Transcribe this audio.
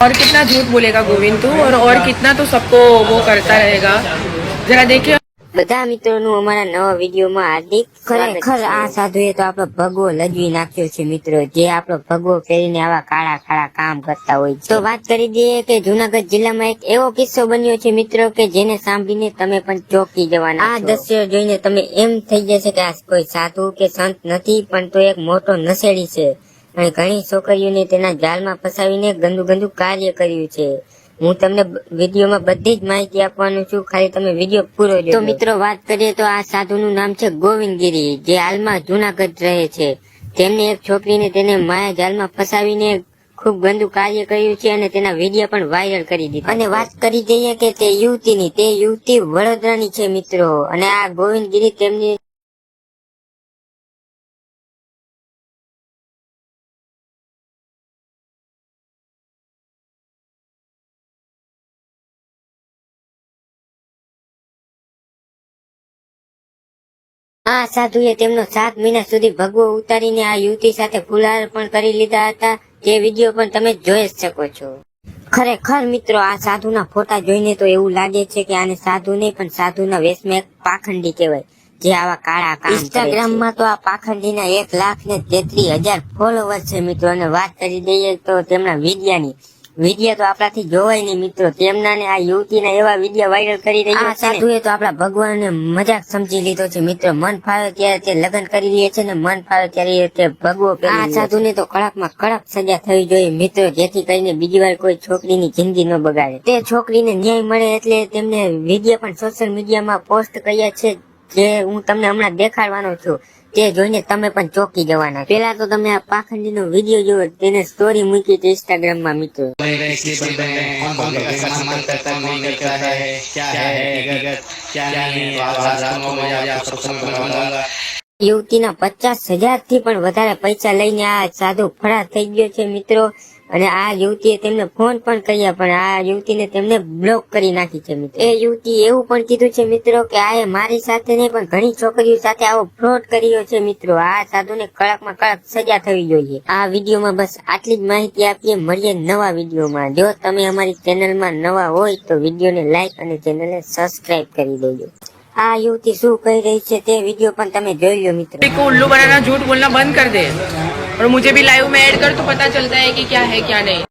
और कितना झूठ बोलेगा गोविंद तू और और कितना तो सबको वो करता रहेगा जरा देखिए બધા મિત્રોનું અમારા નવા વિડીયોમાં હાર્દિક ખરેખર આ સાધુએ તો આપણો ભગવો લજવી નાખ્યો છે મિત્રો જે આપણો ભગવો પહેરીને આવા કાળા કાળા કામ કરતા હોય છે તો વાત કરી દઈએ કે જુનાગઢ જિલ્લામાં એક એવો કિસ્સો બન્યો છે મિત્રો કે જેને સાંભળીને તમે પણ ચોંકી જવાના આ દ્રશ્ય જોઈને તમે એમ થઈ જશે કે આ કોઈ સાધુ કે સંત નથી પણ તો એક મોટો નશેડી છે અને ઘણી છોકરીઓને તેના જાળમાં ફસાવીને ગંદુ ગંદુ કાર્ય કર્યું છે. હું તમને વિડીયોમાં બધી જ માહિતી આપવાનું છું. ખાલી તમે વીડિયો પૂરો તો મિત્રો વાત કરીએ તો આ સાધુનું નામ છે ગોવિંદગીરી જે હાલમાં જુનાગઢ રહે છે. તેમને એક છોકરીને તેને માયા જાલમાં ફસાવીને ખૂબ ગંદુ કાર્ય કર્યું છે અને તેના વીડિયો પણ વાયરલ કરી દીધા અને વાત કરી દઈએ કે તે યુવતીની તે યુવતી વડોદરાની છે મિત્રો. અને આ ગોવિંદગીરી તેમની આ સાધુએ તેમનો સાત મહિના સુધી ભગવો ઉતારીને આ યુવતી સાથે ફુલાર પણ કરી લીધા હતા. જે વીડિયો પણ તમે જોઈ શકો છો. ખરેખર મિત્રો, આ સાધુના ફોટા જોઈને તો એવું લાગે છે કે આને સાધુ નહીં પણ સાધુના વેશમાં એક પાખંડી કહેવાય, જે આવા કાળા કામ ઇન્સ્ટાગ્રામમાં તો આ પાખંડીના એક લાખ ને તેત્રીસ હજાર ફોલોવર છે મિત્રો. અને વાત કરી દઈએ તો તેમના વિડિયાની વિડિયા તો આપણાથી જોવાય નહીં મિત્રો. તેમના ને આ યુવતીના એવા વીડિયો વાયરલ કરી રહ્યા છે સાધુએ તો આપણા ભગવાનને મજાક સમજી લીધો છે મિત્રો. મન ફાવે ત્યારે તે લગ્ન કરી લે છે ને મન ફાવે ત્યારે તે ભગવો આ સાધુને તો કડકમાં કડક સજા થવી જોઈએ મિત્રો જેથી કરીને બીજી વાર કોઈ છોકરીની જિંદગી ન બગાડે. તે છોકરીને ન્યાય મળે એટલે તેમને વીડિયો પણ સોશિયલ મીડિયામાં પોસ્ટ કર્યા છે. જે હું તમને હમણાં દેખાડવાનો છું તે જોઈને તમે પણ ચોકી જવાના પેલા તો તમે આ પાખંડી નો વીડિયો જોવો તેને સ્ટોરી મૂકી છે ઇન્સ્ટાગ્રામમાં મિત્રો યુવતીના પચાસ હજારથી પણ વધારે પૈસા લઈને આ સાધુ ફરાર થઈ ગયો છે મિત્રો. અને આ યુવતીએ તેમને ફોન પણ કર્યા, પણ આ યુવતીને તેમને બ્લોક કરી નાખી છે મિત્રો. એ યુવતી એવું પણ કીધું છે મિત્રો કે આ મારી સાથે નહીં, પણ ઘણી છોકરીઓ સાથે આવો ફ્રોડ કર્યો છે મિત્રો. આ સાધુને કડકમાં કડક સજા થવી જોઈએ. આ વિડીયોમાં બસ આટલી જ માહિતી આપીએ. મળીએ નવા વિડીયોમાં. જો તમે અમારી ચેનલમાં નવા હોય તો વિડીયોને લાઈક અને ચેનલને સબસ્ક્રાઇબ કરી દેજો. આ યુવતી શું કહી રહી છે તે વીડિયો પણ તમે જોઈ લો મિત્રો. ઉલ્લુ બનાના જૂઠ બોલના બંધ કરી દે. और मुझे भी लाइव में ऐड कर तो पता चलता है कि क्या है क्या नहीं